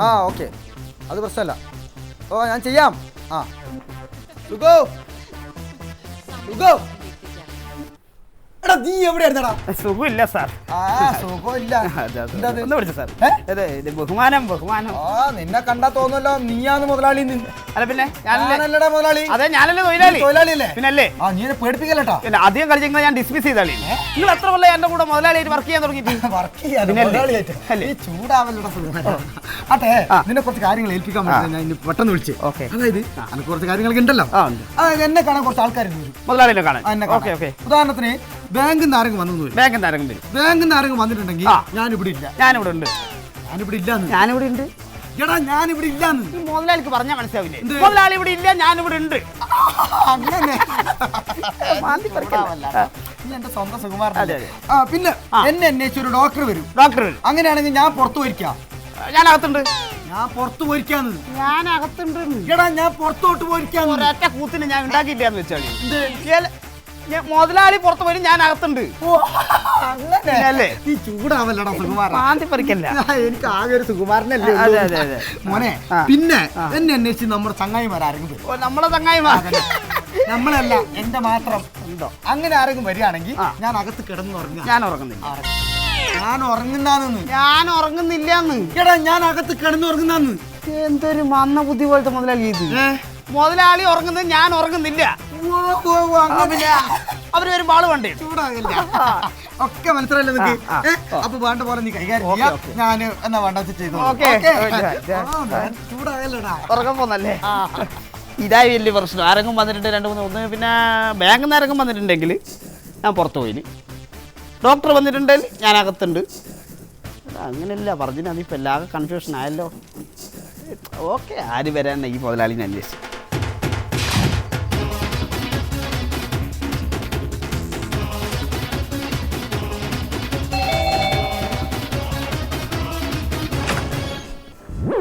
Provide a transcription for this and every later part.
ആ ഓക്കെ. അത് പ്രശ്നമല്ല. ഓ ഞാൻ ചെയ്യാം. ആ. സുഖോ? സുഖോ? എടാ നീ എവിടെയായിരുന്നടാ? സുഖമില്ല സാർ. ആ സുഖമില്ല. അതെ, അതെ. എന്താ ഇത്? ഒന്ന് വിളിച്ചു സാർ. ഏ? അതെ ഇത് ബഹുമാനം ബഹുമാനം. ആ നിന്നെ കണ്ടാ തോന്നുമല്ലോ നീയാന്ന് മുതലാളി അല്ല പിന്നെ ഞാനല്ലേ? ഞാനല്ലടാ മുതലാളി. അതെ ഞാനല്ലേ തൊഴിലാളി. തൊഴിലാളിയല്ലേ? പിന്നല്ലേ? ആ നീ എന്നെ പേടിപ്പിക്കല്ലട്ടാ പിന്നെ അധികം ഞാൻ ഡിസ്മിസ് ചെയ്താളി നിങ്ങൾ എത്ര കൊല്ലം എന്റെ കൂടെ മുതലാളിയായിട്ട് വർക്ക് ചെയ്യാൻ തുടങ്ങിയിട്ട്? വർക്ക് ചെയ്യാൻ പിന്നല്ലേ? മുതലാളിയായിട്ട് അല്ലേ? ഈ ചൂടാവല്ലടാ സുഖമായിട്ട് അതെ നിന്നെ കുറച്ച് കാര്യങ്ങൾ ഏൽപ്പിക്കാൻ വേണ്ടി ഞാൻ ഇന്ന് പെട്ടെന്ന് വിളിച്ചു. ഓക്കെ. അതായത് അനക്ക് കുറച്ച് കാര്യങ്ങളൊക്കെ ഉണ്ടല്ലോ. ആ, ഉണ്ട്. അതായത് എന്നെ കാണാൻ കുറച്ച് ആൾക്കാർ വരും മുതലാളിനെ കാണാൻ. എന്നെ ഓക്കെ കാണാൻ. ഓക്കെ. ഉദാഹരണത്തിന് ബാങ്കിൽ നിന്ന് ആരെങ്കിലും വന്നു വരും ബാങ്ക് എന്തായാലും വരും. ബാങ്കിൽ നിന്ന് ആരെങ്കിലും വന്നിട്ടുണ്ടെങ്കിൽ. ഞാനിവിടെ ഇല്ല. ഞാനിവിടെ ഉണ്ട് ഞാനിവിടെ ഇല്ല ഞാനിവിടെ ഉണ്ട്. എടാ ഞാനിവിടെ ഇല്ല മുതലാളിക്ക് പറഞ്ഞാൽ മനസ്സിലാവില്ലേ? മുതലാളി ഇവിടെ ഇല്ല ഞാനിവിടെ ഉണ്ട്. അങ്ങനെ. എന്റെ സ്വന്തം സുകുമാരൻ. പിന്നെ. എന്നെ അന്വേഷിച്ച ഒരു ഡോക്ടർ വരും. ഡോക്ടർ വരും. അങ്ങനെയാണെങ്കിൽ ഞാൻ പുറത്തു പോയിരിക്കാം. ഞാൻ അകത്തുണ്ട്. ഞാൻ പുറത്തു പോയിരിക്കാന്ന് ഞാൻ അകത്തുണ്ട്. എടാ ഞാൻ പുറത്തോട്ട് പോയിരിക്കാന്ന് ഒരൊറ്റ കൂത്തിന് ഞാൻ ഉണ്ടാക്കിയില്ല എന്ന് വെച്ചാൽ മുതലാളി പുറത്ത് വരും ഞാൻ അകത്തുണ്ട് അല്ലേ? നീ ചൂടാവല്ലടാ സുകുമാരൻ. മാന്തി പറിക്കല്ല എനിക്ക് ആകെ ഒരു സുകുമാരനല്ലേ അതെ, അതെ, അതെ. മോനെ പിന്നെ എന്നെ അന്വേഷിച്ച് നമ്മുടെ ചങ്ങായിമാർ ആരെങ്കിലും നമ്മളെ ചങ്ങായിമാർ. നമ്മളല്ല എന്റെ മാത്രം ഉണ്ടോ? അങ്ങനെ ആരെങ്കിലും വരികയാണെങ്കിൽ ഞാൻ അകത്ത് കിടന്ന് ഉറങ്ങാം ഞാൻ ഉറങ്ങുന്നില്ല. ഞാൻ ഉറങ്ങുന്നാന്ന്. ഞാൻ ഉറങ്ങുന്നില്ലാന്ന്. എടാ ഞാൻ അകത്ത് കിടന്ന് ഉറങ്ങുന്നാന്ന്. എന്തൊരു മന്ന ബുദ്ധി പോലത്തെ മുതലാളി ഇത്? മുതലാളി ഉറങ്ങുന്നത് ഞാൻ ഉറങ്ങുന്നില്ല. പിന്നെ അവർ ഒരു ബാൾ വേണ്ടേ ചൂടാകില്ല. ഒക്കെ മനസ്സിലായില്ല നിനക്ക്? ഏ? അപ്പൊ വേണ്ട പോലെ നീ കൈകാര്യം ചെയ്യാം. ഞാൻ എന്നാ വേണ്ട ചെയ്തു ഓക്കേ. ചൂടാകല്ലടാ. ഉറക്കം പോന്നല്ലേ? ഇതായി വലിയ പ്രശ്നം. ആരെങ്കിലും വന്നിട്ടുണ്ട് രണ്ട് മൂന്ന് ഒന്ന് പിന്നെ ബാങ്കിൽ നിന്ന് ആരെങ്കിലും വന്നിട്ടുണ്ടെങ്കിൽ ഞാൻ പുറത്ത് പോയിന് ഡോക്ടർ വന്നിട്ടുണ്ടെങ്കിൽ ഞാൻ അകത്തുണ്ട്. അങ്ങനെയല്ല പറഞ്ഞിന് അതിപ്പോൾ എല്ലാവർക്കും കൺഫ്യൂഷൻ ആയല്ലോ. ഓക്കെ ആര് വരാൻ ഈ മുതലാളിനെ അന്വേഷിച്ചു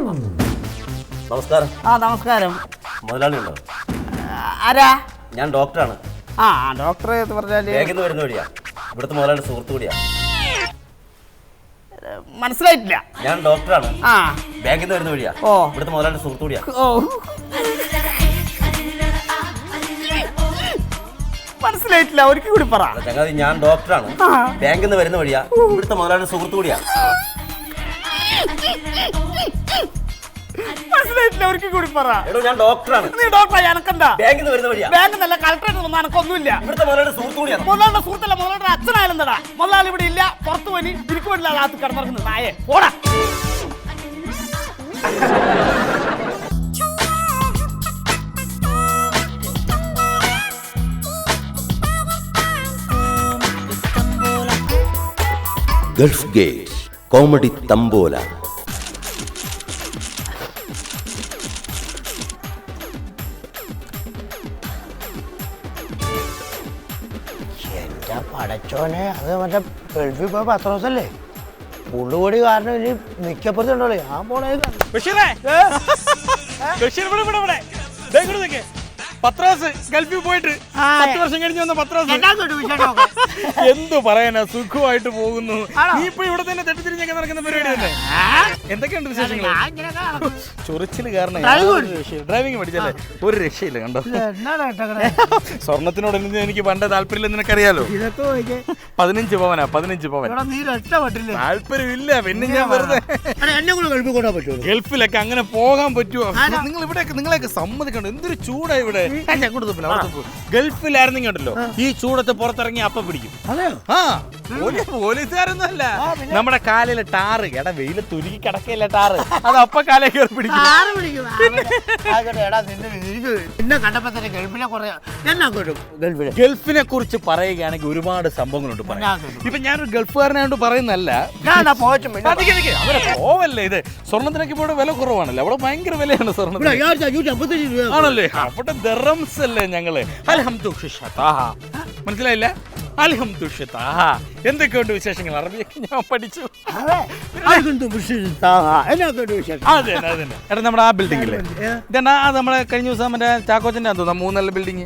നമസ്കാരം. ആ നമസ്കാരം. മുതലാളി ഉണ്ടോ ആരാ? ഞാൻ ഡോക്ടറാണ്. ആ ഡോക്ടറെ എന്ന് പറഞ്ഞാൽ ബാഗിൽ വരുന്ന വഴിയാ. ഇവിടുത്തെ മുതലാളി സുഹൃത്തു കൂടിയാ. മനസ്സിലായിട്ടില്ല. ഞാൻ ഡോക്ടറാണ്. ആ. ബാങ്കിൽ നിന്ന് വരുന്ന വഴിയാ. ഓ. ഇവിടുത്തെ മുതലാളി സുഹൃത്തു കൂടിയാ. ഓ. മനസ്സിലായിട്ടില്ല ഒരിക്കൽ കൂടി പറ. ചങ്ങാതി ഞാൻ ഡോക്ടറാണ്. ബാങ്കിൽ നിന്ന് വരുന്ന വഴിയാ. ഇവിടുത്തെ മുതലാളി സുഹൃത്തു കൂടിയാ. മനസ്സിലായിട്ടില്ല ഒരിക്കൽ കൂടി പറ. എടോ ഞാൻ ഡോക്ടറാണ്. നീ ഡോക്ടറെ എനക്കെന്താ? ബാങ്കിൽ നിന്ന് വരുന്ന വഴിയാ. ബാങ്ക് നല്ല കളക്ടറേറ്റ് ഒന്നും എനക്കൊന്നുമില്ല. ഇവിടുത്തെ മുതലാളിയുടെ സുഹൃത്തു കൂടിയാണ് മുതലാളിയുടെ സുഹൃത്തല്ല മുതലാളിയുടെ അച്ഛനായാലും മുതലാളി ഇവിടെ ഇല്ല പുറത്തു പോയി തിരിക്കു വേണ്ടില്ല അകത്ത് കിടന്നിറങ്ങുന്നത്. നായെ ഓടാ ഗൾഫ് ഗേറ്റ് കോമഡി തമ്പോല. മറ്റേ ഗൾഫിൽ പോയ പത്രോസല്ലേ? പുള്ളുപൊടി കാരണം ഇനി മിക്കപ്പുറത്തുണ്ടല്ലോ ഞാൻ പോണേ ബഷീറേ! ബഷീർ ഇവിടെ ഇവിടെ ഇവിടെ. പത്രോസ് ഗൾഫിൽ പോയിട്ട് പത്ത് വർഷം കഴിഞ്ഞ് വന്ന പത്രം എന്തു പറയാനാ? സുഖമായിട്ട് പോകുന്നു. നീ ഇപ്പൊ ഇവിടെ തന്നെ തെറ്റിത്തിരിഞ്ഞൊക്കെ നടക്കുന്ന പരിപാടി തന്നെ എന്തൊക്കെയുണ്ട് വിശേഷങ്ങൾ ചൊറിച്ചിൽ കാരണം ഡ്രൈവിംഗ് പഠിച്ചല്ലേ? ഒരു രക്ഷയില്ല കണ്ടോ? സ്വർണത്തിനോട് എനിക്ക് പണ്ട് താല്പര്യമില്ല നിനക്കറിയാലോ? പതിനഞ്ച് പവനാ പതിനഞ്ച് പവൻ. താല്പര്യമില്ല പിന്നെ ഞാൻ വെറുതെ ഗൾഫിലൊക്കെ അങ്ങനെ പോകാൻ പറ്റുമോ നിങ്ങൾ ഇവിടെയൊക്കെ നിങ്ങളെയൊക്കെ സമ്മതിക്കണ്ട? എന്തൊരു ചൂടാ ഇവിടെ? ആ, ഗൾഫിലായിരുന്നെങ്കിൽ ഉണ്ടല്ലോ. ഈ ചൂടത്ത് പുറത്തിറങ്ങി അപ്പ പിടിക്കും. ആ പോലീസുകാരൊന്നും അല്ല നമ്മുടെ കാലിലെ ടാറ്. എടാ വെയിൽ തുരുക്കി കിടക്കയില്ല ടാറ്? അത് അപ്പ കാലേ കയറി പിടിക്കും. എനിക്ക് എന്നെ കണ്ടപ്പോ തന്നെ ഗൾഫിലെ കുറെ എന്നെ അങ്ങോട്ടും ഗൾഫിലെ. ഗൾഫിനെ കുറിച്ച് പറയുകയാണെങ്കിൽ ഒരുപാട് സംഭവങ്ങളുണ്ട് പറയാൻ. ഇപ്പൊ ഞാനൊരു ഗൾഫുകാരനായോണ്ട് പറയുന്നല്ല പോച്ചും പിന്നെ. അവരെ പോവല്ലേ ഇത്? സ്വർണത്തിനൊക്കെ ഇവിടെ വില കുറവാണല്ലോ? അവിടെ ഭയങ്കര വിലയാണ് സ്വർണത്തിന് ഇവിടെ അയ്യായിരത്തി അഞ്ഞൂറ്റി അമ്പത്തഞ്ച് രൂപ ആണല്ലേ? അവിടെ ദറംസ് അല്ലേ ഞങ്ങൾ? അൽഹംദുഷിഷതാഹ. മനസ്സിലായില്ല? അൽഹംദുഷിതാഹ. എന്തൊക്കെയുണ്ട് വിശേഷങ്ങൾ? അറബിയൊക്കെ ഞാൻ പഠിച്ചു. അതെ. അതെ. എടാ നമ്മുടെ ആ ബിൽഡിംഗ് ഇല്ലേ ഇതെന്നാ അത് നമ്മളെ കഴിഞ്ഞ ദിവസം മറ്റേ ചാക്കോച്ചന്റെ തോന്നുന്നു മൂന്നല്ല ബിൽഡിംഗ്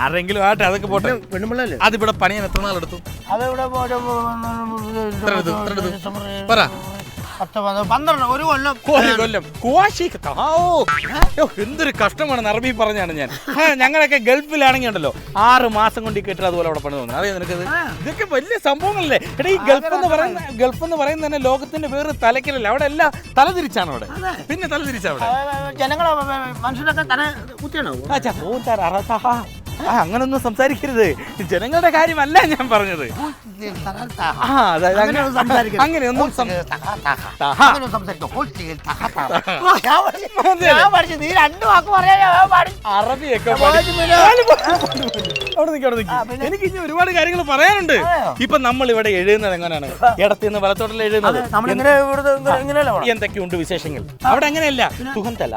ആരെങ്കിലും ആട്ടെ അതൊക്കെ പോട്ടെ. അതിവിടെ പണിയാൻ എത്ര നാളെടുത്തു? പറ. പത്ത് പന്ത്രണ്ട് പന്ത്രണ്ട് ഒരു കൊല്ലം. ഒരു കൊല്ലം. കുവാശി ഓ. എന്തൊരു കഷ്ടമാണ് നറബി പറഞ്ഞാണ് ഞാൻ. ഞങ്ങളൊക്കെ ഗൾഫിലാണെങ്കിൽ ഉണ്ടല്ലോ ആറ് മാസം കൊണ്ട് ഈ കെട്ടിടം അതുപോലെ അവിടെ പണി തോന്നുന്നു അറിയാം നിനക്കത്? ഇതൊക്കെ വലിയ സംഭവങ്ങളല്ലേ? എടാ ഈ ഗൾഫ് എന്ന് പറയുന്ന ഗൾഫ് എന്ന് പറയുന്നത് തന്നെ ലോകത്തിന്റെ വേറെ തലക്കലല്ല അവിടെ എല്ലാം തലതിരിച്ചാണ് അവിടെ. പിന്നെ തലതിരിച്ചാണ് അവിടെ? ജനങ്ങളെ മനുഷ്യരൊക്കെ തല കുത്തിയാണോ ആ, അങ്ങനൊന്നും സംസാരിക്കരുത്. ജനങ്ങളുടെ കാര്യമല്ല ഞാൻ പറഞ്ഞത്. ആ അതായത് അങ്ങനെ അങ്ങനെയൊന്നും സംസാരിക്കരുത്. അങ്ങനെയൊന്നും സം- താ, ഹാ. നീ രണ്ടു വാക്ക് പറയാ ഞാൻ പാടി അറബിയൊക്കെ പഠി- നാല് പോ- അവിടെ നിൽക്ക്, അവിടെ നിൽക്ക്. എനിക്ക് ഇനി ഒരുപാട് കാര്യങ്ങൾ പറയാനുണ്ട്. അതെയോ? ഇപ്പൊ നമ്മൾ ഇവിടെ എഴുതുന്നത് എങ്ങനെയാണ്? ഇടത്തു നിന്ന് വലത്തോട്ടല്ല എഴുതുന്നത്? നമ്മളിങ്ങനെ ഇവിടുത്തെ ഇങ്ങനെയല്ലേ പോണം? എന്തൊക്കെയുണ്ട് വിശേഷങ്ങൾ? അവിടെ അങ്ങനെയല്ല തുഹന്തല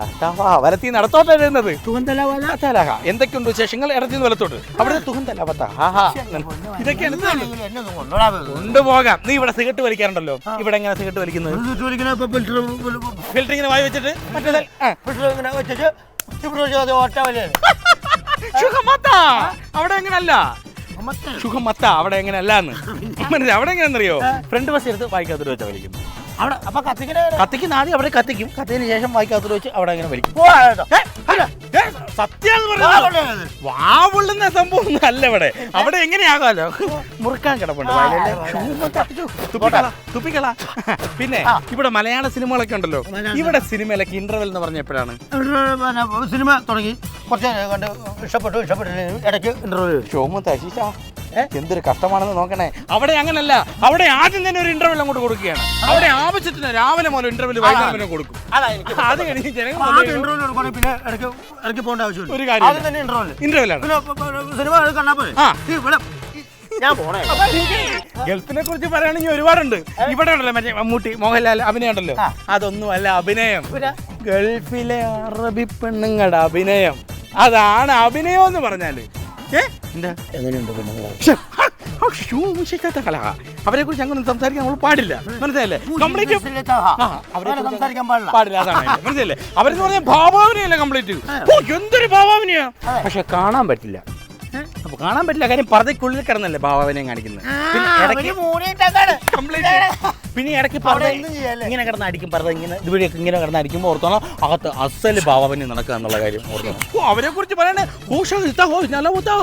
വലത്തി നടത്തോട്ട് എഴുതുന്നത്. തലഹ. എന്തൊക്കെയുണ്ട് വിശേഷങ്ങൾ? ഇടത്തുനിന്ന് വലത്തോട്ട്. അവിടെ തുഹന്തല ഇതൊക്കെയാണ് ഇതാണ്. എന്നെ ഒന്ന് കൊണ്ടുപോടാ കൊണ്ടുപോകാം. നീ ഇവിടെ സിഗരറ്റ് വലിക്കാറുണ്ടല്ലോ. ഇവിടെ എങ്ങനെ സിഗരറ്റ് വലിക്കുന്നത്? ഫിൽറ്ററിങ്ങനെ വായി വെച്ചിട്ട് മറ്റേ ഇങ്ങനെ വെച്ചിട്ട് അവിടെ എങ്ങനല്ല സുഖമത്ത അവിടെ എങ്ങനെയല്ല? എന്ന് അവിടെ എങ്ങനെയാണെന്നറിയോ? ഫ്രണ്ട് ബസ് എടുത്ത് വായിക്കാത്തൊരു വെച്ചാൽ വലിക്കും അവിടെ അപ്പൊ കത്തിക്കുന്ന കത്തിക്കുന്ന ആദ്യം അവിടെ കത്തിക്കും. കത്തിയതിന് ശേഷം വായിക്കാത്തൊരു വെച്ച് അവിടെ അങ്ങനെ വലിക്കും. സത്യം വാവുള്ളുന്ന സംഭവം അല്ല ഇവിടെ. അവിടെ എങ്ങനെയാകാലോ? മുറുക്കാൻ കിടപ്പുണ്ട് തുപ്പിക്കളാ. പിന്നെ ഇവിടെ മലയാള സിനിമകളൊക്കെ ഉണ്ടല്ലോ ഇവിടെ സിനിമയിലൊക്കെ ഇന്റർവെൽ എന്ന് പറഞ്ഞ എപ്പോഴാണ് സിനിമ തുടങ്ങി. കുറച്ച് കണ്ട് ഇഷ്ടപ്പെട്ടു ഇഷ്ടപ്പെട്ടു ഇടയ്ക്ക് ഇന്റർവ്യൂ എന്തൊരു കഷ്ടമാണെന്ന് നോക്കണേ. അവിടെ അങ്ങനല്ല. അവിടെ ആദ്യം തന്നെ ഒരു ഇന്റർവെൽ അങ്ങോട്ട് കൊടുക്കുകയാണ്. അവിടെ ആവശ്യത്തിന് രാവിലെ മുതൽ ഇന്റർവ്യൂ വൈകുന്നേരം കൊടുക്കും. അതാ എനിക്ക് അത് കഴിഞ്ഞ് ജനങ്ങൾ ആദ്യം ഇന്റർവ്യൂ പിന്നെ ഇടയ്ക്ക് ഇടയ്ക്ക് പോകേണ്ട ആവശ്യമില്ല. ഒരു കാര്യം ആദ്യം തന്നെ ഇന്റർവ്യൂ ഇന്റർവെൽ ആണ് പിന്നെ സിനിമ ഇവിടെ ഞാൻ പോണേ. ഗൾഫിനെ കുറിച്ച് പറയുകയാണെങ്കിൽ ഒരുപാടുണ്ട്. ഇവിടെ ഉണ്ടല്ലോ മറ്റേ മമ്മൂട്ടി മോഹൻലാൽ അഭിനയം ഉണ്ടല്ലോ. അതൊന്നും അല്ല അഭിനയം. ഗൾഫിലെ അറബി പെണ്ണുങ്ങളുടെ അഭിനയം. അതാണ് അഭിനയം എന്ന് പറഞ്ഞാൽ. അവരെ കുറിച്ച് അങ്ങനെ സംസാരിക്കാൻ നമ്മൾ പാടില്ല. മനസ്സിലല്ലേ കംപ്ലീറ്റ് സംസാരിക്കാൻ പാടില്ല. പാടില്ല അതാണ്. മനസ്സിലല്ലേ അവരെന്ന് പറഞ്ഞാൽ ഭാവാവിനെയല്ല കംപ്ലീറ്റ് ഓ എന്തൊരു ഭാവാവിനെയാ? പക്ഷെ കാണാൻ പറ്റില്ല. അപ്പൊ കാണാൻ പറ്റില്ല. കാര്യം പർദ്ദയ്ക്കുള്ളിൽ കിടന്നല്ലേ ഭാവനെ കാണിക്കുന്നത്. പിന്നെ ഇടയ്ക്ക് എന്തും ചെയ്യാല്ലേ? ഇങ്ങനെ കിടന്നടിക്കും പർദ്ദ. ഇങ്ങനെ ഇതുവഴിയൊക്കെ ഇങ്ങനെ കിടന്നടിക്കുമ്പോൾ ഓർത്തോണം? അകത്ത് അസൽ ഭാവന് നടക്കുക എന്നുള്ള കാര്യം ഓർത്തോണം? ഓ അവരെ കുറിച്ച് പറയണേ. ഊഷോ ഇത്താ ഓ നല്ല ഊത്താ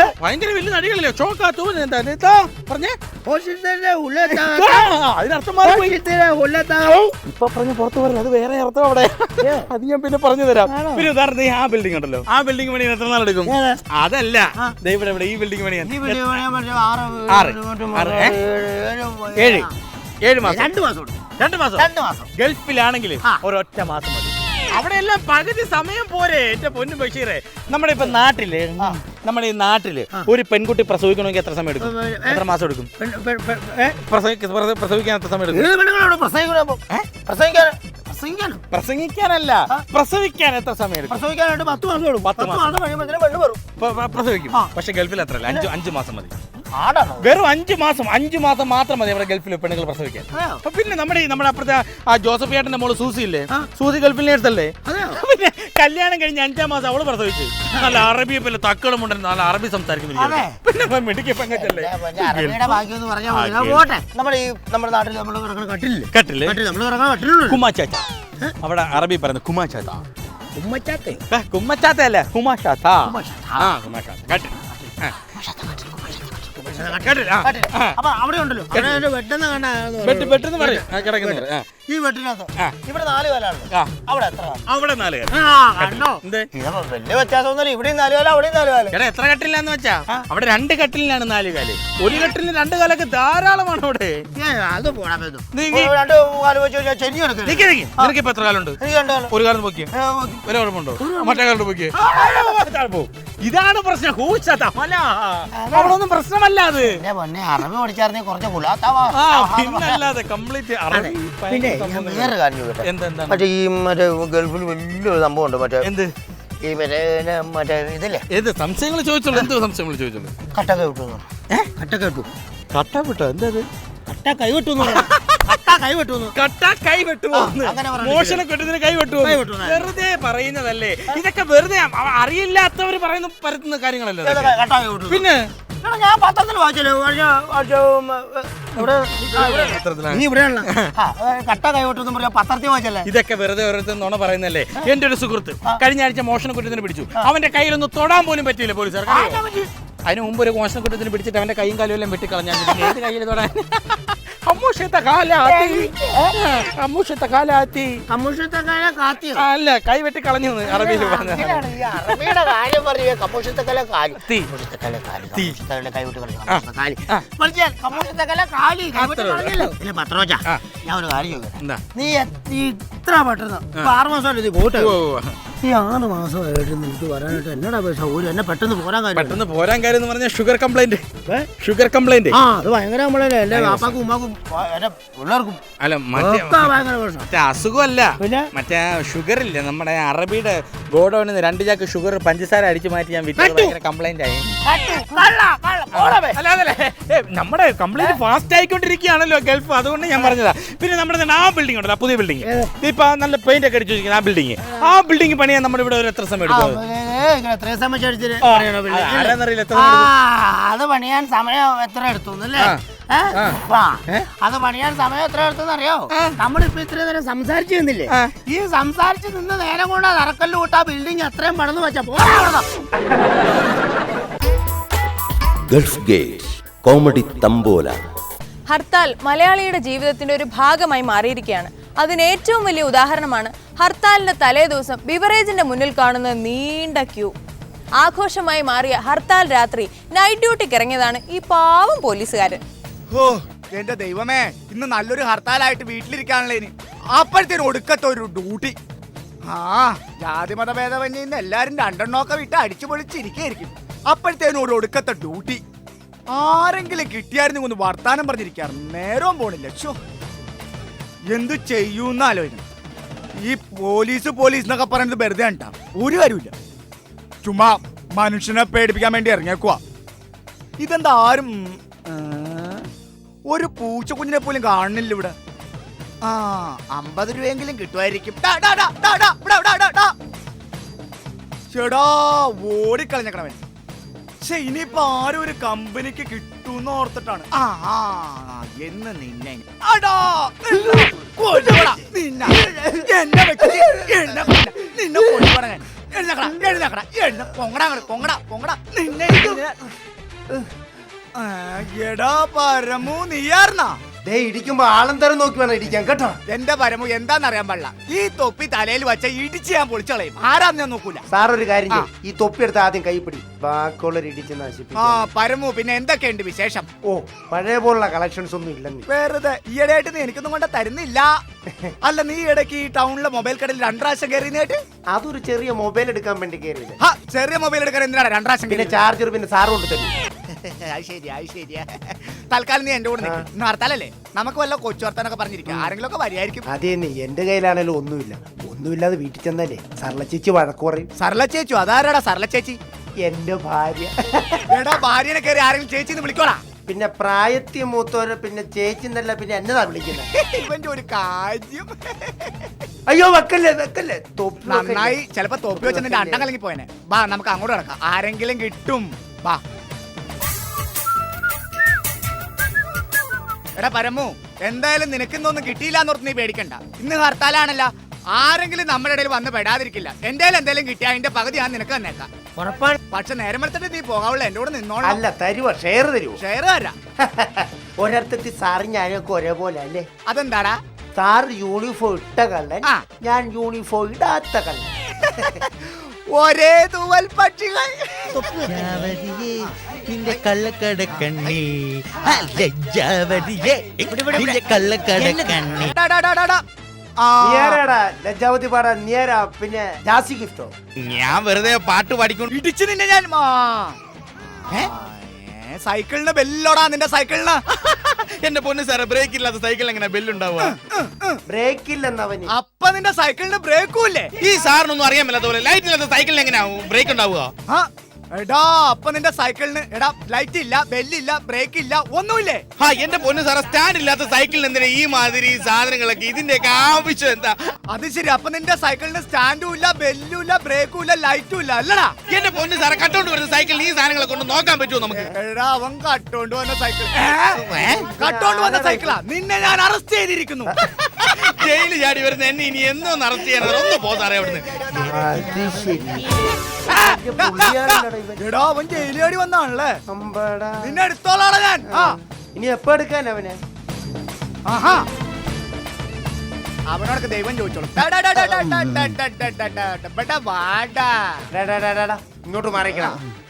ഏ, ഭയങ്കര വലിയ നടികളല്ലേ? ചോക്കാത്തു എന്താ ഇതാ പറഞ്ഞേ. അതിനർത്ഥം ഇപ്പൊ പറഞ്ഞ് പുറത്ത് പറയില്ല അത് വേറെ അർത്ഥം അവിടെ. അത് ഞാൻ പിന്നെ പറഞ്ഞു തരാം പിന്നെ ഉദാഹരണത്തിന് ആ ബിൽഡിംഗ് ഉണ്ടല്ലോ. ആ ബിൽഡിംഗ് പണി എത്ര നാളെടുക്കും. അതല്ല. ഇവിടെ ഇവിടെ ഈ ബിൽഡിംഗ് പണിയാൻ. ആറ്. ഏഴ്. ഏഴ് മാസം. രണ്ട് മാസം രണ്ട് മാസം? രണ്ട് മാസം. ഗൾഫിലാണെങ്കിൽ ഒരൊറ്റ മാസം മതി. അവിടെ എല്ലാം പകുതി സമയം പോരെ എന്റെ പൊന്നു ബഷീറെ. നമ്മുടെ ഇപ്പൊ നാട്ടിൽ നമ്മുടെ ഈ നാട്ടിൽ ഒരു പെൺകുട്ടി പ്രസവിക്കണമെങ്കിൽ എത്ര സമയം എടുക്കും? എത്ര മാസം എടുക്കും? പ്രസവിക്കാൻ എത്ര സമയം എടുക്കും? പ്രസംഗിക്കാനും? പ്രസംഗിക്കാനല്ല. പ്രസവിക്കാൻ എത്ര സമയം പ്രസവിക്കാനായിട്ട് പത്ത് മാസം പത്ത് മാസം. കഴിയുമ്പോൾ പെണ്ണ് വരും? പ്ര- പ്ര- പ്രസവിക്കും. പക്ഷെ ഗൾഫിൽ അത്രല്ല അഞ്ച് അഞ്ച് മാസം മതി. ആടാണോ? വെറും അഞ്ച് മാസം അഞ്ച് മാസം മാത്രം മതി അവിടെ ഗൾഫിൽ പെണ്ണുങ്ങൾ പ്രസവിക്കാൻ. അപ്പൊ പിന്നെ നമ്മുടെ ഈ നമ്മുടെ അപ്പുറത്തെ ആ ജോസഫ് ചേട്ടന്റെ മോൾ സൂസി ഇല്ലേ സൂസി ഗൾഫിൽ അടുത്തല്ലേ പിന്നെ കല്യാണം കഴിഞ്ഞ അഞ്ചാം മാസം അവൾ പ്രസവിച്ചു. നല്ല അറബി പിന്നെ തക്കളും ഉണ്ടെന്ന് നല്ല അറബി സംസാരിക്കുന്നു പിന്നെ മെഡിക്കൽ പെങ്കച്ചല്ലേ നമ്മുടെ ഈ നമ്മുടെ നാട്ടിൽ നമ്മൾ കട്ടില്ലേ കുമാച്ചാച്ച. അവിടെ അറബി പറയുന്നത് കുമാച്ചാത്ത കുമ്മച്ചാത്തേ? കുമ്മച്ചാത്ത അല്ല? കുമാശാത്ത കട്ടിൽ ആ. കട്ടിൽ. ആ. അപ്പൊ അവിടെ ഉണ്ടല്ലോ. അവിടെ പറയാം. കണ്ട ബെഡ് പറയും. ആ. ഈ വെട്ടിനകത്ത്. ഇവിടെ നാല് കാലാണ് അവിടെ എത്ര അവിടെ നാല് വലിയ വ്യത്യാസമൊന്നുമില്ല. ഇവിടെയും നാല് കാലം അവിടെയും നാല് കാലം എടാ എത്ര കട്ടിലാന്ന് വെച്ചാ? അവിടെ രണ്ട് കട്ടിലിനാണ് നാല് കാൽ ഒരു കട്ടിലിന് രണ്ട് കാലൊക്കെ ധാരാളമാണ് അവിടെ. അത് പോടാ നീ ഇങ്ങ് രണ്ട് കാൽ വെച്ച് കഴിഞ്ഞാൽ നിക്ക് നിക്ക്. നിനക്ക് ഇപ്പൊ എത്ര കാലുണ്ട്? ഒരു കാലം ഓക്കേ. ഒരു കുഴപ്പമുണ്ടോ മറ്റേ കാലം പൊക്കിയ? ഇതാണ് പ്രശ്നം. അവളൊന്നും പ്രശ്നമല്ല അത്. അറബി പഠിച്ചാർന്നെ കുറച്ച് പിന്നെ ഞാൻ വേറെ കാര്യം ചോദിക്കട്ടെ. മറ്റേ ഈ മറ്റേ ഗൾഫിൽ വലിയൊരു സംഭവം ഉണ്ട് മറ്റേ എന്ത്? ഈ മറ്റേ മറ്റേ ഇതില്ലേ? ഏത്? സംശയങ്ങൾ ചോദിച്ചോളൂ. എന്ത് സംശയങ്ങൾ ചോദിച്ചോളൂ? കട്ട കൈവിട്ടു കട്ട കൈ കട്ട വിട്ടോ? എന്താ കട്ട കൈ വിട്ടു കട്ടാ കൈ വെട്ടുന്നു കട്ട കൈ വെട്ടുപോകുന്നു അങ്ങനെ പറഞ്ഞിട്ട് മോഷണ കെട്ടുന്നതിന് കൈ വെട്ടുപോകുന്നു വെറുതെ പറയുന്നതല്ലേ? ഇതൊക്കെ വെറുതെ അറിയില്ലാത്തവര് അറിയില്ലാത്തവർ പറയുന്ന പരത്തുന്ന കാര്യങ്ങളല്ലേ പിന്നെ? ഞാൻ പത്രത്തിൽ വായിച്ചല്ലോ. നീ കട്ട പത്രത്തിൽ വായിച്ചല്ലേ? ഇതൊക്കെ വെറുതെ ഓരോരുത്തർ നുണ പറയുന്നല്ലേ? എന്റെ ഒരു സുഹൃത്ത് കഴിഞ്ഞ ആഴ്ച മോഷണ കുറ്റത്തിന് പിടിച്ചു അവന്റെ കയ്യിലൊന്ന് തൊടാൻ പോലും പറ്റിയില്ല പോലീസുകാർ അതിന് മുമ്പ് ഒരു മോശം കുട്ടത്തിന് പിടിച്ചിട്ട് അവന്റെ കൈയും കാലും എല്ലാം വെട്ടിക്കളഞ്ഞാൽ ഏത് കയ്യിൽ തൊടാൻ? അമ്മൂഷത്തെ കാലാത്തി. അമ്മൂഷത്തെ കാലാത്തി. കമ്മൂഷത്തെ കാത്തിയോ അല്ല കൈ വെട്ടി കളഞ്ഞു അറബിയിൽ ഞാൻ ഒരു കാര്യം ചോദിക്കാം നീ ഇത്ര പെട്ടെന്ന് ആറ് ഈ ആറ് മാസമായിട്ട് നിനക്ക് വരാനായിട്ട് എന്നടാ പൈസ ഒരു എന്നെ പെട്ടെന്ന് പോരാൻ കാര്യം പെട്ടെന്ന് പോരാൻ കാര്യം എന്ന് പറഞ്ഞാൽ ഷുഗർ കംപ്ലൈന്റ്. Sugar complaint. ആ അത് ഭയങ്കര നമ്മളല്ലേ എന്റെ പാപ്പാക്കും ഉമ്മാക്കും എന്റെ പിള്ളേർക്കും. അല്ല മറ്റേ അസുഖമല്ല? മറ്റേ ഷുഗർ ഇല്ല. നമ്മുടെ അറബിയുടെ ഗോഡൌണിൽ നിന്ന് രണ്ട് ചാക്ക് ഷുഗർ പഞ്ചസാര അടിച്ചു മാറ്റി ഞാൻ വിറ്റത് ഭയങ്കര കംപ്ലൈന്റ് ആയി. നമ്മുടെ കംപ്ലൈന്റ് ഫാസ്റ്റ് ആയിക്കൊണ്ടിരിക്കുകയാണല്ലോ ഗൾഫ്. അതുകൊണ്ട് ഞാൻ പറഞ്ഞതാ. പിന്നെ നമ്മുടെ ആ ബിൽഡിംഗ് ഉണ്ടല്ലോ പുതിയ ബിൽഡിംഗ് ഇപ്പൊ നല്ല പെയിന്റ് ഒക്കെ അടിച്ചു ആ ബിൽഡിംഗ് ആ ബിൽഡിംഗ് പണിയാൻ നമ്മുടെ ഇവിടെ ഒരു എത്ര സമയം എടുക്കും സമയം? എത്ര ആ, സമയം എടുക്കും? അത് പണിയാൻ സമയം എത്ര എടുത്തു അല്ലേ. അത് പണിയാൻ സമയം എത്ര എടുത്തെന്ന് അറിയോ നമ്മളിപ്പോ ഇത്രയും നേരം സംസാരിച്ചു നിന്നില്ലേ ആ. ഈ സംസാരിച്ചു നിന്ന് നേരം കൊണ്ട് ആ തറക്കല്ല് കൂട്ടാ ബിൽഡിംഗ് എത്രയും പണിന്ന് വെച്ചാ പോ അവിടുന്ന്. Gulf Gate comedy tambola hartal മലയാളിയുടെ ജീവിതത്തിന്റെ ഒരു ഭാഗമായി മാറിയിരിക്കുകയാണ് അതിന് ഏറ്റവും വലിയ ഉദാഹരണമാണ് ഹർത്താലിന്റെ തലേദിവസം ബിവറേജിന്റെ മുന്നിൽ കാണുന്ന നീണ്ട ക്യൂ. ആഘോഷമായി മാറിയ ഹർത്താൽ രാത്രി നൈറ്റ് ഡ്യൂട്ടിക്ക് ഇറങ്ങിയതാണ് ഈ പാവം പോലീസുകാരൻ. ഓ എന്റെ ദൈവമേ ഇന്ന് നല്ലൊരു ഹർത്താലായിട്ട് വീട്ടിലിരിക്കാനുള്ള ഇനി. അപ്പോഴത്തേനും ഒടുക്കത്തെ ഒരു ഡ്യൂട്ടി ആ ജാതിമത ഭേദമന്യേ ഇന്ന് എല്ലാരും രണ്ടെണ്ണമൊക്കെ വിട്ട് അടിച്ചു പൊളിച്ചിരിക്കും അപ്പോഴത്തേനും ഒരു ഒടുക്കത്തെ ഡ്യൂട്ടി ആരെങ്കിലും കിട്ടിയായിരുന്നു ഒന്ന് വർത്താനം പറഞ്ഞിരിക്കാറ്. നേരവും പോണില്ല. ഷോ എന്തു ചെയ്യൂന്ന് ആലോചന ഈ പോലീസ് പോലീസ് എന്നൊക്കെ പറയുന്നത് വെറുതെ കണ്ടാ. ഒരു കാര്യമില്ല ചുമ്മാ മനുഷ്യനെ പേടിപ്പിക്കാൻ വേണ്ടി ഇറങ്ങിയേക്കുവാ. ഇതെന്താ ആരും ഒരു പൂച്ചക്കുഞ്ഞിനെ പോലും കാണുന്നില്ല ഇവിടെ. ആ അമ്പത് രൂപയെങ്കിലും കിട്ടുമായിരിക്കും. ചേടാ ഓടിക്കളഞ്ഞേക്കണവൻ പക്ഷെ ഇനിയിപ്പോ ആരും ഒരു കമ്പനിക്ക് കിട്ടൂന്ന് ഓർത്തിട്ടാണ്. എന്ന് നിന്നെ. നിന്നെ പൊങ്ങടാ പൊങ്ങടാ, പൊങ്ങടാ. നിന്നെ എടാ പരമു നീയാർന്നാ ദേ ഇടിക്കുമ്പോ ആളെന്തരം നോക്കി വേണം ഇടിക്കാൻ കേട്ടോ? എന്റെ പരമു എന്താണെന്നറിയാൻ പാടില്ല. ഈ തൊപ്പി തലയിൽ വെച്ച ഇടിച്ച് ഞാൻ പൊളിച്ചളയും. ആരാന്ന് ഞാൻ നോക്കൂല. സാർ ഒരു കാര്യം ചെയ്യ്. ഈ തൊപ്പിയെടുത്ത് ആദ്യം കൈപ്പിടി ബാക്കിയുള്ളവർ ഇടിച്ച് ആ നശിപ്പിക്കും പരമു പിന്നെ എന്തൊക്കെയുണ്ട് വിശേഷം? ഓ പഴയ പോലുള്ള കളക്ഷൻസ് ഒന്നും ഇല്ലെന്ന്. വെറുതെ ഈയിടെയായിട്ട് നീ എനിക്കൊന്നും കൊണ്ട് തരുന്നില്ല. അല്ല നീ ഇടയ്ക്ക് ഈ ടൗണിലെ മൊബൈൽ കടയിൽ രണ്ടു കയറിയതായിട്ട് അതൊരു ചെറിയ മൊബൈൽ എടുക്കാൻ വേണ്ടി കയറിയത്. ചെറിയ മൊബൈൽ എടുക്കാൻ എന്തിനാണ് രണ്ടു പ്രാവശ്യം പിന്നെ? ചാർജർ പിന്നെ സാർ കൊണ്ട് തരും. അത് ശരിയാ അത് ശരിയാ തൽക്കാലം നീ എന്റെ കൂടെ നിൽക്ക്. ഹർത്താലല്ലേ? നമുക്ക് വല്ല കൊച്ചു വർത്താനൊക്കെ പറഞ്ഞിരിക്കും. ആരെങ്കിലും ഒക്കെ വരിയായിരിക്കും. അതേ തന്നെ എന്റെ കയ്യിലാണെങ്കിലും ഒന്നുമില്ല. ഒന്നുമില്ലാതെ വീട്ടിൽ ചെന്നല്ലേ? സർല ചേച്ചി വഴക്ക് പറയും. സർല ചേച്ചു അതാരാടാ സർല ചേച്ചി? എന്റെ ഭാര്യ. എടാ ഭാര്യനെ കയറി ആരെങ്കിലും ചേച്ചി എന്ന് വിളിക്കോടാ. പിന്നെ പ്രായത്തിൽ മൂത്തോര് പിന്നെ ചേച്ചി എന്നല്ല പിന്നെ എന്നതാ വിളിക്കുന്നത് ഇവന്റെ ഒരു കാര്യം. അയ്യോ വെക്കല്ലേ വെക്കല്ലേ? തൊപ്പി നന്നായി. ചിലപ്പോ തൊപ്പി വെച്ച നിന്റെ അണ്ടം കലങ്ങി പോയനെ. ബാ നമുക്ക് അങ്ങോട്ട് കിടക്കാം. ആരെങ്കിലും കിട്ടും. ബാ എടാ പരമു എന്തായാലും നിനക്കിന്നൊന്നും കിട്ടിയില്ല എന്നോർത്ത് നീ പേടിക്കണ്ട. ഇന്ന് ഹർത്താലാണല്ല. ആരെങ്കിലും നമ്മുടെ ഇടയിൽ വന്ന് പെടാതിരിക്കില്ല. എന്റെ എന്തായാലും കിട്ടിയ അതിന്റെ പകുതി ഞാൻ നിനക്ക് തന്നേക്കാം. ഉറപ്പാണ്. പക്ഷെ നേരം എടുത്തിട്ട് നീ പോകാവുള്ള എന്റെ കൂടെ നിന്നോളാം. അല്ല തരുവോ? ഷെയർ തരുവോ? ഷെയർ തരാം. ഒരർത്ഥത്തിൽ സാറും ഞാനൊക്കെ ഒരേപോലെ അല്ലേ? അതെന്താടാ? സാർ യൂണിഫോം ഇട്ട കള്ളൻ ആ. ഞാൻ യൂണിഫോം ഇടാത്ത കള്ളൻ. ഒരേ തൂവൽ പക്ഷികൾ. നിന്റെ കള്ളക്കട കണ്ണി. ലജ്ജാവതിയെ നിന്റെ കള്ളക്കട. നീയാരാടാ ലജ്ജാവതി പാടാൻ നീയാരാ പിന്നെ ജാസി ഗിഫ്റ്റോ? ഞാൻ വെറുതെ പാട്ട് പാടിക്കൊണ്ട് ഇടിച്ചു നിന്നെ ഞാൻ മാ. ഏ? ഏ, സൈക്കിളിന് ബെല്ലോടാ നിന്റെ സൈക്കിളിന്. എന്റെ പൊന്ന് സാറേ ബ്രേക്ക് ഇല്ലാത്ത സൈക്കിൾ എങ്ങനെ ബെല്ലുണ്ടാവുക? ബ്രേക്ക് ഇല്ലെന്നവന് അപ്പൊ നിന്റെ സൈക്കിളിന് ബ്രേക്കും ഇല്ലേ? ഈ സാറിനൊന്നും അറിയാൻ മേലാത്ത പോലെ ലൈറ്റ് ഇല്ലാത്ത സൈക്കിളിന് എങ്ങനെയാവും? ബ്രേക്ക് ഉണ്ടാവുക? ആ, എടാ അപ്പൊ നിന്റെ സൈക്കിളിന് എടാ ലൈറ്റ് ഇല്ല ബെല്ലില്ല ബ്രേക്ക് ഇല്ല ഒന്നുമില്ലേ? ആ എന്റെ പൊന്ന് സാറേ സ്റ്റാൻഡ് ഇല്ലാത്ത സൈക്കിളിന് എന്തിനാ ഈ മാതിരി സാധനങ്ങളൊക്കെ? ഇതിന്റെയൊക്കെ ആവശ്യം എന്താ? അത് ശരി അപ്പൊ നിന്റെ സൈക്കിളിന് സ്റ്റാൻഡും ഇല്ല ബെല്ലും ഇല്ല ബ്രേക്കും ഇല്ല ലൈറ്റും ഇല്ല അല്ലടാ? എന്റെ പൊന്ന് സാറേ കട്ടോണ്ട് വരുന്ന സൈക്കിൾ ഈ സാധനങ്ങളെ കൊണ്ട് നോക്കാൻ പറ്റുമോ നമുക്ക്? എടാ അവൻ കട്ടോണ്ട് വന്ന സൈക്കിൾ കട്ടോണ്ട് വന്ന സൈക്കിളാ. നിന്നെ ഞാൻ അറസ്റ്റ് ചെയ്തിരിക്കുന്നു. ജയിലിൽ ചാടി വരുന്ന എന്നെ ഇനി എന്നോ അറസ്റ്റ് ചെയ്യാൻ ഒന്ന് പോ സാറേ അവിടുന്ന് എടാ അവൻ ജയിലേടി വന്നാണല്ലേ നിന്നെ എടുത്തോളാണ് ഞാൻ ആ ഇനി എപ്പോ എടുക്കാൻ അവനെ ആഹാ അവനോടൊക്കെ ദൈവം ചോദിച്ചോളൂ ഡാ, ഡാ, ഡാ, ഡാ, ഡാ, ഡാ, ഡാ, ഡാ, ഡാ, ഡാ, ഡാ, ഡാ, ബടാ, ഇങ്ങോട്ട് മാറിക്കണം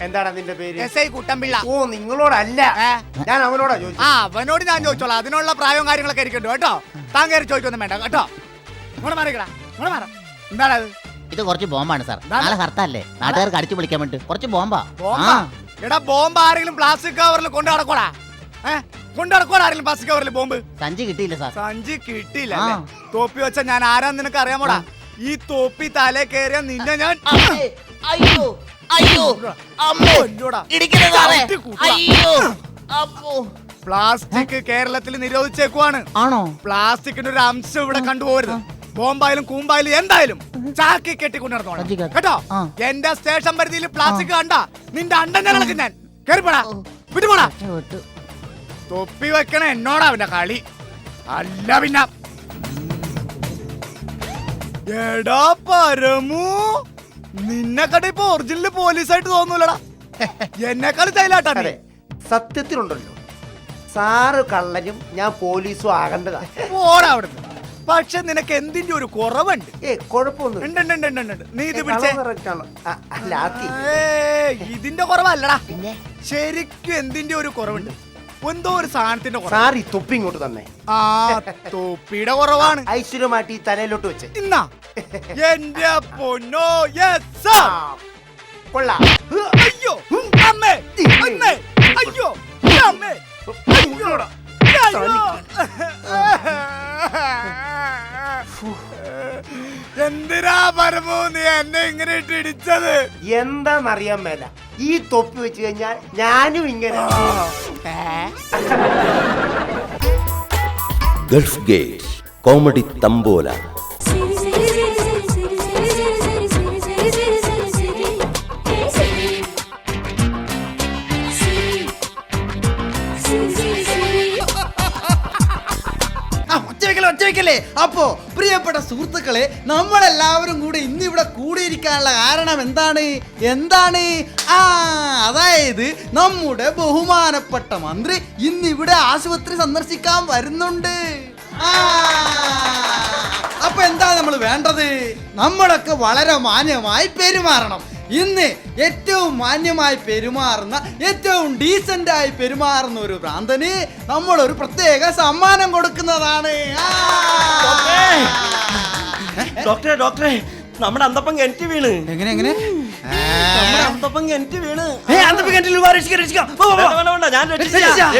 എന്താണ് അതിന്റെ പേര്? S I Kuttampilla. ഓ നിങ്ങളോടല്ല. ഏ? ഞാൻ അവനോടാ ചോദിച്ചു ആ അവനോട് ഞാൻ ചോദിച്ചോളാം. അതിനുള്ള പ്രായവും കാര്യങ്ങളൊക്കെ ആയിരിക്കും കേട്ടോ? താൻ കയറി ചോദിക്കൊന്നും വേണ്ട. കേട്ടോ? ഇങ്ങോട്ട് മാറിക്കടാ ഇങ്ങോട്ട് മാറാം. എന്താണ് അത് ഇത് കുറച്ച് ബോംബാണ് സാർ. നാളെ നാളെ ഹർത്താലല്ലേ? നാട്ടുകാർക്ക് അടിച്ചു വിളിക്കാൻ വേണ്ടി. കുറച്ച് ബോംബാ. ബോംബാ? എടാ ബോംബ് ആരെങ്കിലും പ്ലാസ്റ്റിക് കവറിൽ കൊണ്ടു നടക്കോടാ ഏ? കൊണ്ടു നടക്കോടാ ആരെങ്കിലും പ്ലാസ്റ്റിക് കവറിൽ ബോംബ്? സഞ്ചി കിട്ടിയില്ല സാർ. സഞ്ചി കിട്ടിയില്ല ആ. അല്ലേ? തോപ്പി വെച്ച ഞാൻ ആരാന്ന് നിനക്ക് അറിയാമോടാ? ഈ തോപ്പി തലേ കയറിയ നിന്നെ ഞാൻ അയ്യോ. അയ്യോ അമ്മേ സാറേ. അയ്യോ പ്ലാസ്റ്റിക് കേരളത്തിൽ നിരോധിച്ചേക്കുവാണ്. ആണോ? പ്ലാസ്റ്റിക്കിന്റെ ഒരു അംശം ഇവിടെ കണ്ടുപോകരുത് ബോംബായാലും കൂമ്പായാലും എന്തായാലും ചാക്കി കെട്ടി. നടന്നോളാം കേട്ടോ. എന്റെ സ്റ്റേഷൻ പരിധിയിൽ പ്ലാസ്റ്റിക് കണ്ട നിന്റെ അണ്ടൻ ഞങ്ങൾക്ക് ഞാൻ. കേറിപ്പോടാ വിട്ടുപോടാ. തൊപ്പി വെക്കണ എന്നോടാ പിന്നെ കളി. അല്ല പിന്നെ. എടാ പരമു. നിന്നെ കട ഇപ്പൊ ഒറിജിനൽ പോലീസായിട്ട് തോന്നൂലടാ. എന്നെക്കാൾ ചൈലാട്ടാ അതെ സത്യത്തിലുണ്ടല്ലോ. സാറ് കള്ളനും ഞാൻ പോലീസും ആകേണ്ടതാ. പോടാ അവിടുന്ന്. പക്ഷെ നിനക്ക് എന്തിന്റെ ഒരു കുറവുണ്ട്? ഏ കുഴപ്പമൊന്നും ഉണ്ട്, ഉണ്ട്, ഉണ്ട്, ഉണ്ട്, ഉണ്ട്. നീ ഇത് പിടിച്ചേ. ലാത്തി ഏയ്, ഇതിന്റെ കുറവല്ലടാ. പിന്നെ? ശരിക്കും എന്തിന്റെ ഒരു കുറവുണ്ട്? എന്തോ ഒരു സാധനത്തിന്റെ കുറവ്. സാർ ഈ തൊപ്പി ഇങ്ങോട്ട് തന്നെ. ആ തൊപ്പിയുടെ കുറവാണ്. ഐശ്വര്യമായിട്ട് ഈ തലയിലോട്ട് വെച്ച്. ഇന്നാ എന്റെ പൊന്നോ യെസ് sir. കൊള്ളാം. അയ്യോ അമ്മേ അമ്മേ അയ്യോ അമ്മേ. അയ്യോ. എന്തിനാ പരമോ നീ എന്നെ ഇങ്ങനെ ഇട്ട് ഇടിച്ചത്? എന്താന്നറിയാൻ മേല. ഈ തൊപ്പി വെച്ച് കഴിഞ്ഞാൽ ഞാനും ഇങ്ങനെ. Gulf Gate comedy tambola. ഒറ്റവെക്കല്ലേ അപ്പോ പ്രിയപ്പെട്ട സുഹൃത്തുക്കളെ നമ്മളെല്ലാവരും കൂടി ഇന്നിവിടെ കൂടിയിരിക്കാനുള്ള കാരണം എന്താണ്? എന്താണ്? ആ അതായത് നമ്മുടെ ബഹുമാനപ്പെട്ട മന്ത്രി ഇന്നിവിടെ ആശുപത്രി സന്ദർശിക്കാൻ വരുന്നുണ്ട്. ആ അപ്പൊ എന്താ നമ്മൾ വേണ്ടത്? നമ്മളൊക്കെ വളരെ മാന്യമായി പെരുമാറണം. ഇന്ന് ഏറ്റവും മാന്യമായി പെരുമാറുന്ന ഏറ്റവും ഡീസന്റായി പെരുമാറുന്ന ഒരു ഭ്രാന്തന് നമ്മൾ ഒരു പ്രത്യേക സമ്മാനം കൊടുക്കുന്നതാണ്. ഡോക്ടറെ ഡോക്ടറെ നമ്മുടെ അന്തപ്പം കിണറ്റി വീണ്. എങ്ങനെ എങ്ങനെ? അന്തപ്പം കിണറ്റി വീണ്. ഞാൻ.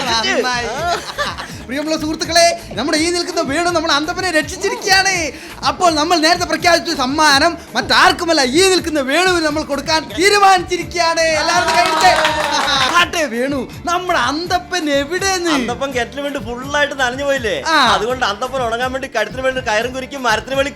പ്രിയമുള്ള സുഹൃത്തുക്കളെ നമ്മുടെ ഈ നിൽക്കുന്ന വീണു നമ്മൾ അന്തപ്പനെ രക്ഷിച്ചിരിക്കുകയാണ്. അപ്പോൾ നമ്മൾ നേരത്തെ പ്രഖ്യാപിച്ച സമ്മാനം മറ്റാർക്കുമല്ല ഈ നിൽക്കുന്ന വേണുവിന് നമ്മൾ കൊടുക്കാൻ തീരുമാനിച്ചിരിക്കുകയാണ്. എല്ലാവരും ആട്ടെ വേണു നമ്മുടെ അന്തപ്പൻ എവിടെന്ന്? അന്തപ്പൻ കിണറ്റിന് വേണ്ടി ഫുള്ളായിട്ട് നനഞ്ഞു പോയില്ലേ? അതുകൊണ്ട് അന്തപ്പൻ ഉണങ്ങാൻ വേണ്ടി കഴുത്തിന് വേണ്ടി കയറും കുരിക്കും മരത്തിന് വേണ്ടി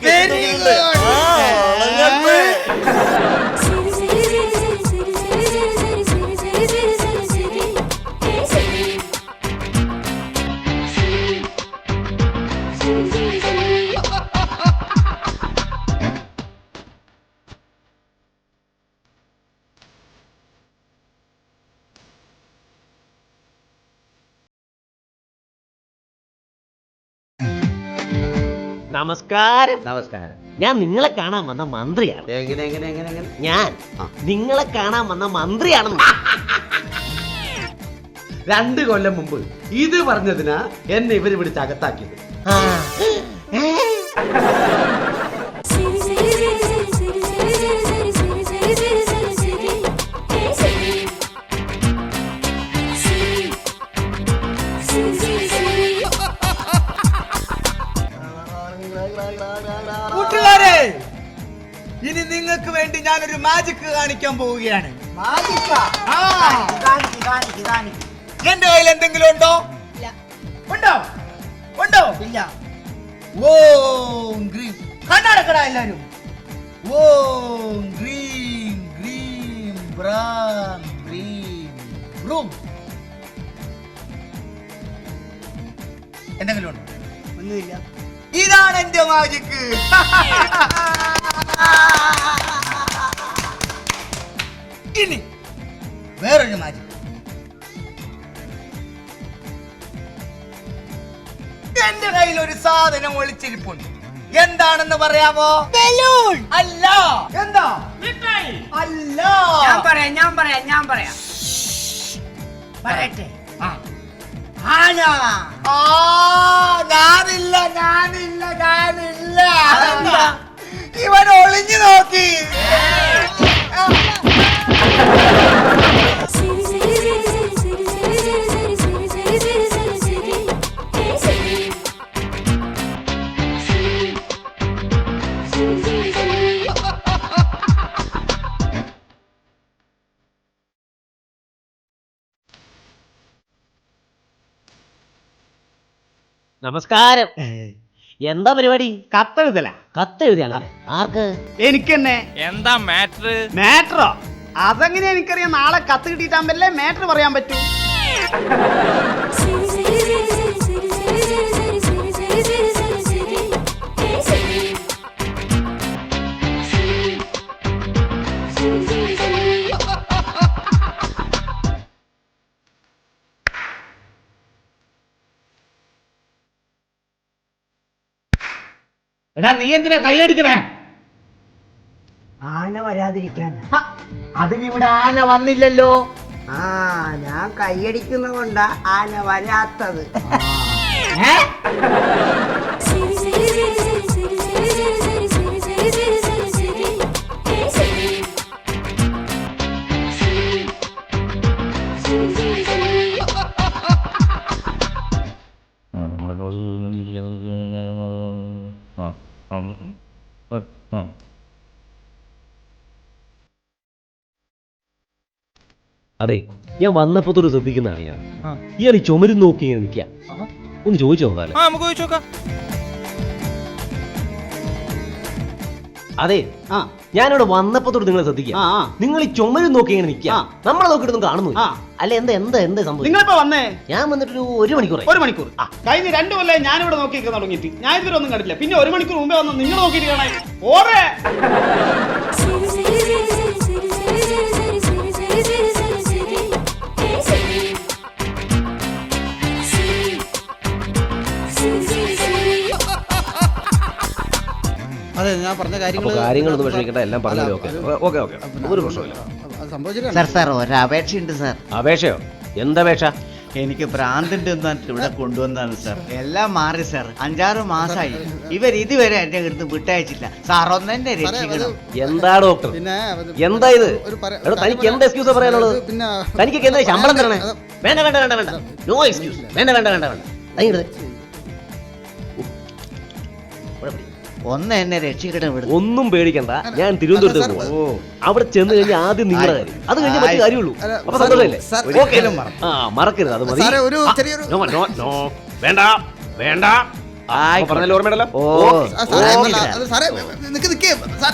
നമസ്കാരം. നമസ്കാരം. ഞാൻ നിങ്ങളെ കാണാൻ വന്ന മന്ത്രിയാണ്. എങ്ങനെ എങ്ങനെ എങ്ങനെ എങ്ങനെ? ഞാൻ നിങ്ങളെ കാണാൻ വന്ന മന്ത്രിയാണെന്ന് രണ്ട് കൊല്ലം മുമ്പ് ഇത് പറഞ്ഞതിനാ എന്നെ ഇവർ പിടിച്ച് അകത്താക്കിയത്. ആ. കാണിക്കാൻ പോവുകയാണ്. ആ. എന്റെ കയ്യിൽ എന്തെങ്കിലും ഉണ്ടോ? ഉണ്ടോ? ഉണ്ടോ? ഇല്ല. ഓം ഗ്രീൻ. കണ്ണടക്കട എല്ലാരും. ഓം ഗ്രീൻ ഗ്രീൻ ബ്രാൻ ഗ്രീൻ ബ്രൂം എന്തെങ്കിലും ഉണ്ടോ? ഒന്നുമില്ല. ഇതാണ് എന്റെ മാജിക്ക് സാധനം ഒളിച്ചിരിപ്പുണ്ട്. എന്താണെന്ന് പറയാമോ ബലൂൺ. അല്ല. എന്താ? അല്ല. ഞാൻ പറയാം ഞാൻ പറയാം ഞാൻ പറയാം. പറയട്ടെ. ആന ആ. ഞാനില്ല ഞാനില്ല ഞാനില്ല? ഇവൻ ഒളിഞ്ഞു നോക്കി. നമസ്കാരം. എന്താ പരിപാടി? കത്തെഴുതല. കത്തെഴുതിയാണ് ആർക്ക്? എനിക്ക് തന്നെ എന്താ മാറ്റർ മാറ്ററോ? അതെങ്ങനെ എനിക്കറിയാം? നാളെ കത്ത് കിട്ടിയിട്ടാകുമ്പല്ലേ മാറ്റർ പറയാൻ പറ്റൂ. എടാ നീ എന്തിനാ കൈയടിക്കണേ ആന വരാതിരിക്കാൻ. അതിനിവിടെ ആന വന്നില്ലല്ലോ. ആ ഞാൻ കൈയടിക്കുന്ന കൊണ്ടാ ആന വരാത്തത്. സിരി അതെ ഞാൻ വന്നപ്പോ തൊട്ട് ശ്രദ്ധിക്കുന്നതാണ് ഞാൻ. ഇയാൾ ഈ ചുമരും നോക്കി ഇങ്ങനെ നിൽക്കുക. ഒന്ന് ചോദിച്ചു ആ നമുക്ക് ചോദിച്ചു നോക്കാം. അതെ ആ. ഞാനിവിടെ വന്നപ്പോ തൊട്ട് നിങ്ങളെ ശ്രദ്ധിക്കുക. ആ ആ. നിങ്ങൾ ഈ ചുമരും നോക്കി ഇങ്ങനെ നിൽക്കുക. ആ. നമ്മളെ നോക്കിയിട്ടൊന്നും കാണുന്നു ആ. അല്ല എന്താ എന്താ എന്താ സംഭവം? നിങ്ങളിപ്പോ വന്നേ? ഞാൻ വന്നിട്ട് ഒരു മണിക്കൂർ ഒരു മണിക്കൂർ. കഴിഞ്ഞ രണ്ടു കൊല്ലം ഞാനിവിടെ നോക്കി നിൽക്കാൻ തുടങ്ങിയിട്ട്. ഞാൻ ഇതുവരെ ഒന്നും കണ്ടില്ല പിന്നെ ഒരു മണിക്കൂർ മുമ്പേ വന്ന് നിങ്ങൾ നോക്കിയിട്ട് കാണാൻ. ഓറേ അതെ ഞാൻ പറഞ്ഞ അപ്പൊ കാര്യങ്ങളൊന്നും വിഷമിക്കട്ടെ എല്ലാം പറഞ്ഞാലും ഓക്കെ ഓക്കെ. ഓക്കെ ഒരു പ്രശ്നമില്ല സാർ സാർ ഒരു അപേക്ഷയുണ്ട് സാർ. അപേക്ഷയോ? എന്തപേക്ഷ എനിക്ക് ഭ്രാന്തിന്റെ ഇവിടെ കൊണ്ടുവന്നാണ് സാർ. എല്ലാം മാറി സാർ. അഞ്ചാറ് മാസമായി ഇവർ ഇതുവരെ എന്റെ അടുത്ത് വിട്ടയച്ചില്ല. സാർ ഒന്നെന്നെ രക്ഷിക്കണം. എന്താ ഡോക്ടർ? എന്താ ഇത്? തനിക്ക് എന്താ എക്സ്ക്യൂസ് പറയാനുള്ളത്? പിന്നെ തനിക്കൊക്കെ എന്താ ശമ്പളം തരണേ? വേണ്ട വേണ്ട വേണ്ട വേണ്ട. നോ എക്സ്ക്യൂസ് വേണ്ട വേണ്ട വേണ്ട വേണ്ട. ഒന്ന് എന്നെ രക്ഷിക്കട്ടെ ഇവിടെ ഒന്നും പേടിക്കണ്ട. ഞാൻ തിരുവനന്തപുരത്ത് പോകും പോവാം അവിടെ ചെന്ന് കഴിഞ്ഞാൽ ആദ്യം നിങ്ങളുടെ കാര്യം. അത് കഴിഞ്ഞ മറ്റു ആയി. കാര്യമുള്ളൂ. അല്ല, അപ്പൊ സാർ, സന്തോഷമല്ലേ? ഒരിക്കലും ആ മറക്കരുത്. അത് മതി. സാറേ, ഒരു ആ, ചെറിയൊരു-. വേണ്ട വേണ്ട. ആ, അപ്പൊ ആയിക്കോട്ടെ. പറഞ്ഞല്ലോ ഓർമ്മയുണ്ടല്ലോ? ഓ. ആ, സാറേ ഓ, എന്നല്ല, അത് സാറേ നിക്ക് നിക്ക്. സാർ